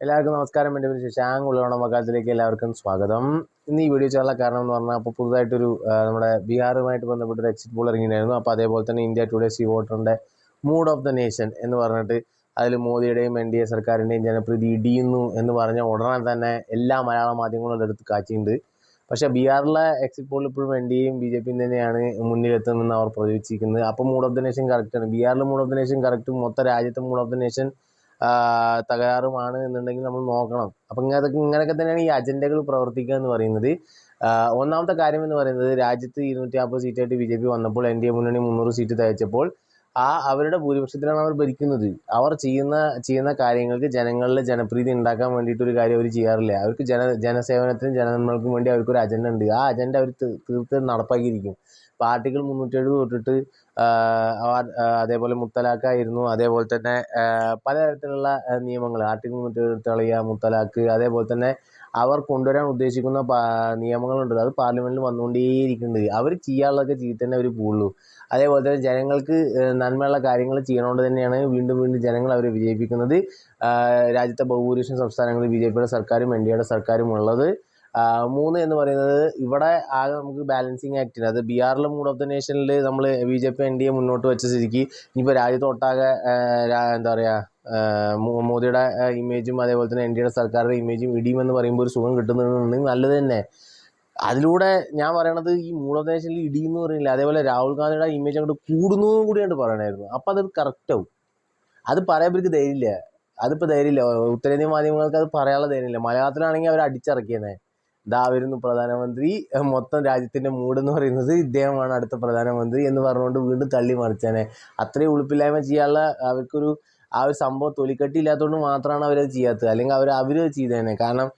എല്ലാവർക്കും നമസ്കാരം. എന്റെ പേര് ശശാങ്ക് ഉള്ളവണ മക്കാലത്തിലേക്ക് എല്ലാവർക്കും സ്വാഗതം. ഇന്ന് ഈ വീഡിയോ ചെയ്യാനുള്ള കാരണം എന്ന് പറഞ്ഞാൽ അപ്പോൾ പുതുതായിട്ടൊരു നമ്മുടെ ബീഹാറുമായിട്ട് ബന്ധപ്പെട്ട ഒരു എക്സിറ്റ് പോൾ ഇറങ്ങിയിട്ടുണ്ടായിരുന്നു. അപ്പോൾ അതേപോലെ തന്നെ ഇന്ത്യ ടുഡേ സി വോട്ടറിന്റെ മൂഡ് ഓഫ് ദ നേഷൻ എന്ന് പറഞ്ഞിട്ട് അതിൽ മോദിയുടെയും എൻ ഡി എ സർക്കാരിന്റെയും ജനപ്രീതി ഇടിയുന്നു എന്ന് പറഞ്ഞ ഉടനെ തന്നെ എല്ലാ മലയാള മാധ്യമങ്ങളും അതെടുത്ത് കാച്ചിട്ടുണ്ട് പക്ഷേ ബീഹാറിലെ എക്സിറ്റ് പോളിൽ ഇപ്പോഴും എൻ ഡി എയും ബി ജെ പിയും തന്നെയാണ് മുന്നിലെത്തുമെന്ന് അവർ പ്രവചിച്ചിരിക്കുന്നത് അപ്പോൾ മൂഡ് ഓഫ് ദ നേഷൻ കറക്റ്റാണ് ബീഹാറിലെ മൂഡ് ഓഫ് ദ നേഷൻ കറക്റ്റും മൊത്തം രാജ്യത്തെ മൂഡ് ഓഫ് ദ നേഷൻ തകരാറുമാണ് എന്നുണ്ടെങ്കിൽ നമ്മൾ നോക്കണം. അപ്പം ഇങ്ങനത്തെ ഇങ്ങനെയൊക്കെ തന്നെയാണ് ഈ അജണ്ടകൾ പ്രവർത്തിക്കുക എന്ന് പറയുന്നത്. ഒന്നാമത്തെ കാര്യം എന്ന് പറയുന്നത് രാജ്യത്ത് ഇരുന്നൂറ്റി നാൽപ്പത് സീറ്റായിട്ട് ബി ജെ പി വന്നപ്പോൾ എൻ ഡി എ മുന്നണി മുന്നൂറ് സീറ്റ് തയ്ച്ചപ്പോൾ ആ അവരുടെ ഭൂരിപക്ഷത്തിലാണ് അവർ ഭരിക്കുന്നത്. അവർ ചെയ്യുന്ന ചെയ്യുന്ന കാര്യങ്ങൾക്ക് ജനങ്ങളിലെ ജനപ്രീതി ഉണ്ടാക്കാൻ വേണ്ടിയിട്ട് ഒരു കാര്യം അവർ ചെയ്യാറില്ല. അവർക്ക് ജന ജനസേവനത്തിനും ജനനന്മകൾക്കും വേണ്ടി അവർക്കൊരു അജണ്ട ഉണ്ട്. ആ അജണ്ട അവർ തീർത്ത് നടപ്പാക്കിയിരിക്കും. ഇപ്പോൾ ആർട്ടിക്കിൾ മുന്നൂറ്റെഴുപത് തൊട്ടിട്ട് അതേപോലെ മുത്തലാഖായിരുന്നു. അതേപോലെ തന്നെ പലതരത്തിലുള്ള നിയമങ്ങൾ. ആർട്ടിക്കിൾ മുന്നൂറ്റെഴുപത് കളയുക മുത്തലാഖ് അതേപോലെ തന്നെ അവർ കൊണ്ടുവരാൻ ഉദ്ദേശിക്കുന്ന നിയമങ്ങളുണ്ട്. അത് പാർലമെന്റിൽ വന്നുകൊണ്ടേയിരിക്കുന്നുണ്ട്. അവർ ചെയ്യാനുള്ളതൊക്കെ ചെയ്തിട്ട് അവർ പോകുള്ളൂ അതേപോലെ തന്നെ ജനങ്ങൾക്ക് നന്മയുള്ള കാര്യങ്ങൾ ചെയ്യണോണ്ട് തന്നെയാണ് വീണ്ടും വീണ്ടും ജനങ്ങൾ അവരെ വിജയിപ്പിക്കുന്നത്. രാജ്യത്തെ ബഹുഭൂരിപക്ഷം സംസ്ഥാനങ്ങളിൽ ബി ജെ പിയുടെ സർക്കാരും എൻ ഡി എയുടെ സർക്കാരും ഉള്ളത്. മൂന്ന് എന്ന് പറയുന്നത് ഇവിടെ ആകെ നമുക്ക് ബാലൻസിങ് ആക്ട് അത് ബീഹാറിൽ മൂഡ് ഓഫ് ദ നേഷനിൽ നമ്മൾ B J P N D A മുന്നോട്ട് വെച്ച സ്ഥിതിക്ക് ഇനിയിപ്പോൾ രാജ്യത്തൊട്ടാകെ എന്താ പറയുക മോദിയുടെ ഇമേജും അതേപോലെ തന്നെ എൻ ഡി എയുടെ സർക്കാരിന്റെ ഇമേജും ഇടിയുമെന്ന് പറയുമ്പോൾ ഒരു സുഖം കിട്ടുന്നുണ്ടെങ്കിൽ നല്ലത് തന്നെ. അതിലൂടെ ഞാൻ പറയണത് ഈ മൂഡ് ഓഫ് ദ നേഷനിൽ ഇടിയെന്ന് പറയുന്നില്ല. അതേപോലെ രാഹുൽ ഗാന്ധിയുടെ ഇമേജ് അങ്ങോട്ട് കൂടുന്നു കൂടിയാണ് പറയണായിരുന്നു. അപ്പോൾ അത് കറക്റ്റ് ആവും. അത് പറയാൻ ഇവർക്ക് ധൈര്യമില്ല. അതിപ്പോൾ ധൈര്യമില്ല. ഉത്തരേന്ത്യൻ മാധ്യമങ്ങൾക്ക് അത് പറയാനുള്ള ധൈര്യമില്ല. മലയാളത്തിലാണെങ്കിൽ അവർ അടിച്ചിറക്കിയെന്നെ ദാ പ്രധാനമന്ത്രി. മൊത്തം രാജ്യത്തിന്റെ മൂഡ് എന്ന് പറയുന്നത് ഇദ്ദേഹമാണ് അടുത്ത പ്രധാനമന്ത്രി എന്ന് പറഞ്ഞുകൊണ്ട് വീണ്ടും തള്ളി മറിച്ചേനെ. അത്രയും ഉളുപ്പില്ലായ്മ ചെയ്യാനുള്ള അവർക്കൊരു ആ ഒരു സംഭവം തൊലിക്കട്ടി ഇല്ലാത്തതുകൊണ്ട് മാത്രമാണ് അവരത് ചെയ്യാത്തത്. അല്ലെങ്കിൽ അവർ അവർ ചെയ്തേനെ. കാരണം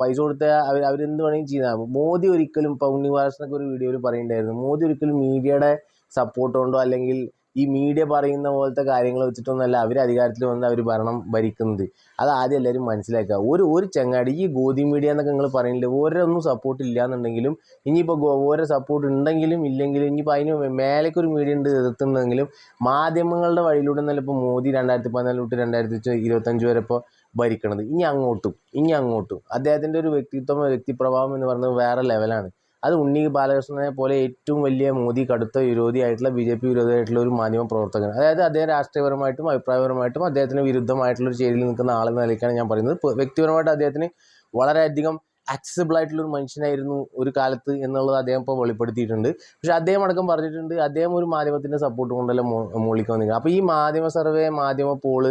പൈസ കൊടുത്ത അവർ അവരെന്ത് വേണമെങ്കിലും ചെയ്താൽ മോദി ഒരിക്കലും ഇപ്പോൾ ഉണ്ണിവാസനൊക്കെ ഒരു വീഡിയോയിൽ പറയുന്നുണ്ടായിരുന്നു. മോദി ഒരിക്കലും മീഡിയയുടെ സപ്പോർട്ട് കൊണ്ടോ അല്ലെങ്കിൽ ഈ മീഡിയ പറയുന്ന പോലത്തെ കാര്യങ്ങൾ വെച്ചിട്ടൊന്നുമല്ല അവർ അധികാരത്തിൽ വന്ന് അവർ ഭരണം ഭരിക്കുന്നത്. അത് ആദ്യം എല്ലാവരും മനസ്സിലാക്കുക. ഒരു ഒരു ചങ്ങാടി ഈ ഗോതി മീഡിയ എന്നൊക്കെ നിങ്ങൾ പറയുന്നില്ല ഓരോന്നും സപ്പോർട്ട് ഇല്ല എന്നുണ്ടെങ്കിലും ഇനിയിപ്പോൾ ഓരോ സപ്പോർട്ട് ഉണ്ടെങ്കിലും ഇല്ലെങ്കിലും ഇനിയിപ്പോൾ അതിന് മേലേക്കൊരു മീഡിയ ഉണ്ട് എതിർത്തുണ്ടെങ്കിലും മാധ്യമങ്ങളുടെ വഴിയിലൂടെ നല്ല ഇപ്പോൾ മോദി രണ്ടായിരത്തി പതിനാല് തൊട്ട് രണ്ടായിരത്തി ഇരുപത്തഞ്ച് വരെ ഇപ്പോൾ ഭരിക്കണത്. ഇനി അങ്ങോട്ടും ഇനി അങ്ങോട്ടും. അദ്ദേഹത്തിന്റെ ഒരു വ്യക്തിത്വം വ്യക്തിപ്രഭാവം എന്ന് പറയുന്നത് വേറെ ലെവലാണ് അത് ഉണ്ണി ബാലകൃഷ്ണനെ പോലെ ഏറ്റവും വലിയ മോദി കടുത്ത വിരോധിയായിട്ടുള്ള ബി ജെ പി വിരോധിയായിട്ടുള്ള ഒരു മാധ്യമ പ്രവർത്തകൻ. അതായത് അദ്ദേഹം രാഷ്ട്രീയപരമായിട്ടും അഭിപ്രായപരമായിട്ടും അദ്ദേഹത്തിന് വിരുദ്ധമായിട്ടുള്ള ഒരു ചേരിയിൽ നിൽക്കുന്ന ആളെന്ന നിലയ്ക്കാണ് ഞാൻ പറയുന്നത്. വ്യക്തിപരമായിട്ട് അദ്ദേഹത്തിന് വളരെയധികം ആക്സസിബിൾ ആയിട്ടുള്ള ഒരു മനുഷ്യനായിരുന്നു ഒരു കാലത്ത് എന്നുള്ളത് അദ്ദേഹം ഇപ്പോൾ വെളിപ്പെടുത്തിയിട്ടുണ്ട്. പക്ഷേ അദ്ദേഹം അടക്കം പറഞ്ഞിട്ടുണ്ട് അദ്ദേഹം ഒരു മാധ്യമത്തിന്റെ സപ്പോർട്ട് കൊണ്ടല്ല മോ മോളിക്ക് വന്നിരിക്കുന്നത്. അപ്പോൾ ഈ മാധ്യമ സർവേ മാധ്യമ പോൾ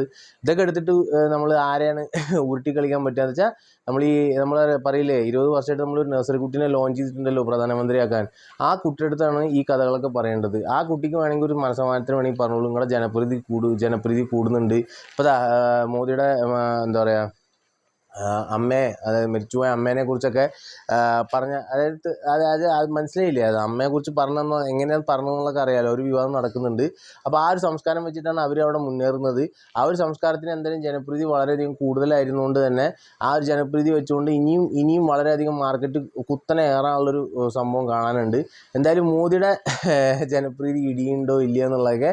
ഇതൊക്കെ എടുത്തിട്ട് നമ്മൾ ആരെയാണ് ഉരുട്ടി കളിക്കാൻ പറ്റുക? വെച്ചാൽ നമ്മൾ ഈ നമ്മൾ പറയില്ലേ ഇരുപത് വർഷമായിട്ട് നമ്മൾ ഒരു നഴ്സറി കുട്ടീനെ ലോഞ്ച് ചെയ്തിട്ടുണ്ടല്ലോ പ്രധാനമന്ത്രിയാക്കാൻ. ആ കുട്ടിയെടുത്താണ് ഈ കഥകളൊക്കെ പറയേണ്ടത്. ആ കുട്ടിക്ക് വേണമെങ്കിൽ ഒരു മനസ്സമാനത്തിന് വേണമെങ്കിൽ പറഞ്ഞോളൂ. നിങ്ങളുടെ ജനപ്രീതി കൂടു ജനപ്രീതി കൂടുന്നുണ്ട്. ഇപ്പോൾ മോദിയുടെ എന്താ പറയുക അമ്മയെ അതായത് മരിച്ചുപോയ അമ്മേനെ കുറിച്ചൊക്കെ പറഞ്ഞ അതായത് അതായത് അത് മനസ്സിലായില്ലേ? അത് അമ്മയെ കുറിച്ച് പറഞ്ഞെന്നോ എങ്ങനെയാണ് പറഞ്ഞതെന്നുള്ളതൊക്കെ അറിയാലോ? ഒരു വിവാഹം നടക്കുന്നുണ്ട്. അപ്പോൾ ആ ഒരു സംസ്കാരം വെച്ചിട്ടാണ് അവർ അവിടെ മുന്നേറുന്നത്. ആ ഒരു സംസ്കാരത്തിന് എന്തായാലും ജനപ്രീതി വളരെയധികം കൂടുതലായിരുന്നുകൊണ്ട് തന്നെ ആ ഒരു ജനപ്രീതി വെച്ചുകൊണ്ട് ഇനിയും ഇനിയും വളരെയധികം മാർക്കറ്റ് കുത്തനെ ഏറാനുള്ളൊരു സംഭവം കാണാനുണ്ട്. എന്തായാലും മോദിയുടെ ജനപ്രീതി ഇടിയുണ്ടോ ഇല്ലയോ എന്നുള്ളതൊക്കെ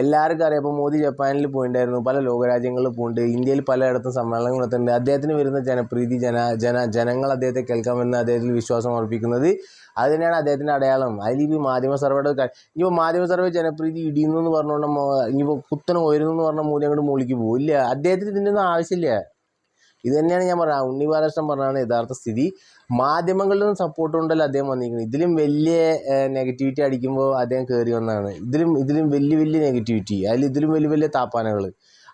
എല്ലാവർക്കും അറിയാം. അപ്പോൾ മോദി ജപ്പാനിൽ പോയിട്ടുണ്ടായിരുന്നു പല ലോകരാജ്യങ്ങളിൽ പോകുന്നുണ്ട് ഇന്ത്യയിൽ പലയിടത്തും സമ്മേളനങ്ങളൊക്കെ നടത്തുന്നുണ്ട് അദ്ദേഹത്തിന് വരുന്ന ജനപ്രീതി ജന ജന ജനങ്ങൾ അദ്ദേഹത്തെ കേൾക്കാമെന്ന് അദ്ദേഹത്തിൽ വിശ്വാസം അർപ്പിക്കുന്നത് അത് തന്നെയാണ് അദ്ദേഹത്തിന്റെ അടയാളം. അതിൽ ഈ മാധ്യമ സർവേയുടെ ഇനിയിപ്പോൾ മാധ്യമ സർവേ ജനപ്രീതി ഇടിയുന്നു എന്ന് പറഞ്ഞുകൊണ്ട് ഇനിയിപ്പോൾ കുത്തനെ ഉയരുന്നു എന്ന് പറഞ്ഞ മൂല്യം അങ്ങോട്ട് മൂളിക്ക് പോകും. ഇല്ല അദ്ദേഹത്തിന് ഇതിന്റെ ഒന്നും ആവശ്യമില്ല. ഇത് തന്നെയാണ് ഞാൻ പറഞ്ഞത്. ഉണ്ണി ബാലകൃഷ്ണൻ പറഞ്ഞാണ് യഥാർത്ഥ സ്ഥിതി. മാധ്യമങ്ങളിൽ നിന്ന് സപ്പോർട്ട് കൊണ്ടല്ല അദ്ദേഹം വന്നിരിക്കുന്നത്. ഇതിലും വലിയ നെഗറ്റിവിറ്റി അടിക്കുമ്പോൾ അദ്ദേഹം കയറി വന്നതാണ്. ഇതിലും ഇതിലും വലിയ വലിയ നെഗറ്റിവിറ്റി അതിൽ ഇതിലും വലിയ വലിയ താപ്പാനകൾ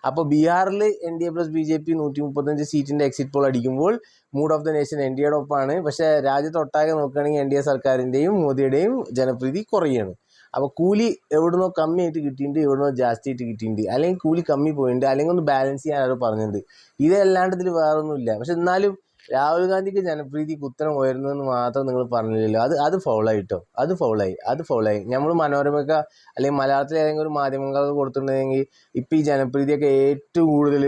അപ്പോൾ ബീഹാറിൽ N D A plus B J P നൂറ്റി മുപ്പത്തഞ്ച് സീറ്റിന്റെ എക്സിറ്റ് പോൾ അടിക്കുമ്പോൾ mood of the nation N D എയുടെ ഒപ്പമാണ് പക്ഷേ രാജ്യത്തൊട്ടാകെ നോക്കുകയാണെങ്കിൽ എൻ ഡി എ സർക്കാരിന്റെയും മോദിയുടെയും ജനപ്രീതി കുറയാണ്. അപ്പോൾ കൂലി എവിടുന്നോ കമ്മിയായിട്ട് കിട്ടിയിട്ടുണ്ട് എവിടുന്നോ ജാസ്തി ആയിട്ട് കിട്ടിയിട്ടുണ്ട്. അല്ലെങ്കിൽ കൂലി കമ്മി പോയിട്ടുണ്ട് അല്ലെങ്കിൽ ഒന്ന് ബാലൻസ് ചെയ്യാൻ ആരോ പറഞ്ഞിട്ടുണ്ട് ഇതല്ലാണ്ട് ഇതിൽ വേറൊന്നുമില്ല. പക്ഷെ എന്നാലും രാഹുൽ ഗാന്ധിക്ക് ജനപ്രീതി കുത്തനെ ഉയർന്നതെന്ന് മാത്രം നിങ്ങൾ പറഞ്ഞില്ലല്ലോ. അത് അത് ഫൗളായി കേട്ടോ അത് ഫൗളായി അത് ഫൗളായി നമ്മൾ മനോരമക്ക അല്ലെങ്കിൽ മലയാളത്തിലെ ഏതെങ്കിലും ഒരു മാധ്യമങ്ങൾ കൊടുത്തിട്ടുണ്ടെങ്കിൽ ഇപ്പം ഈ ജനപ്രീതിയൊക്കെ ഏറ്റവും കൂടുതൽ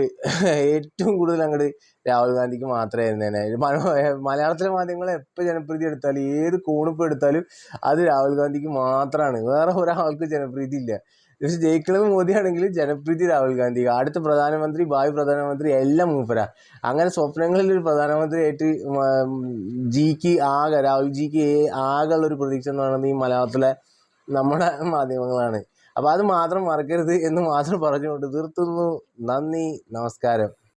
ഏറ്റവും കൂടുതൽ അങ്ങോട്ട് രാഹുൽ ഗാന്ധിക്ക് മാത്രമേ തന്നെ മനോ മലയാളത്തിലെ മാധ്യമങ്ങൾ എപ്പോൾ ജനപ്രീതി എടുത്താലും ഏത് കോണിപ്പോൾ എടുത്താലും അത് രാഹുൽ ഗാന്ധിക്ക് മാത്രമാണ് വേറെ ഒരാൾക്ക് ജനപ്രീതി ഇല്ല. പക്ഷെ ജയിക്കുന്നത് മോദിയാണെങ്കിൽ ജനപ്രീതി രാഹുൽ ഗാന്ധി അടുത്ത പ്രധാനമന്ത്രി ഭാവി പ്രധാനമന്ത്രി എല്ലാം മൂപ്പര. അങ്ങനെ സ്വപ്നങ്ങളിൽ ഒരു പ്രധാനമന്ത്രിയായിട്ട് ജിക്ക് ആകെ രാഹുൽ ജിക്ക് ആകെ ഒരു പ്രതീക്ഷ എന്ന് പറയുന്നത് ഈ മലയാളത്തിലെ നമ്മുടെ മാധ്യമങ്ങളാണ്. അപ്പോൾ അത് മാത്രം മറക്കരുത് എന്ന് മാത്രം പറഞ്ഞുകൊണ്ട് തീർത്തുന്നു നന്ദി നമസ്കാരം.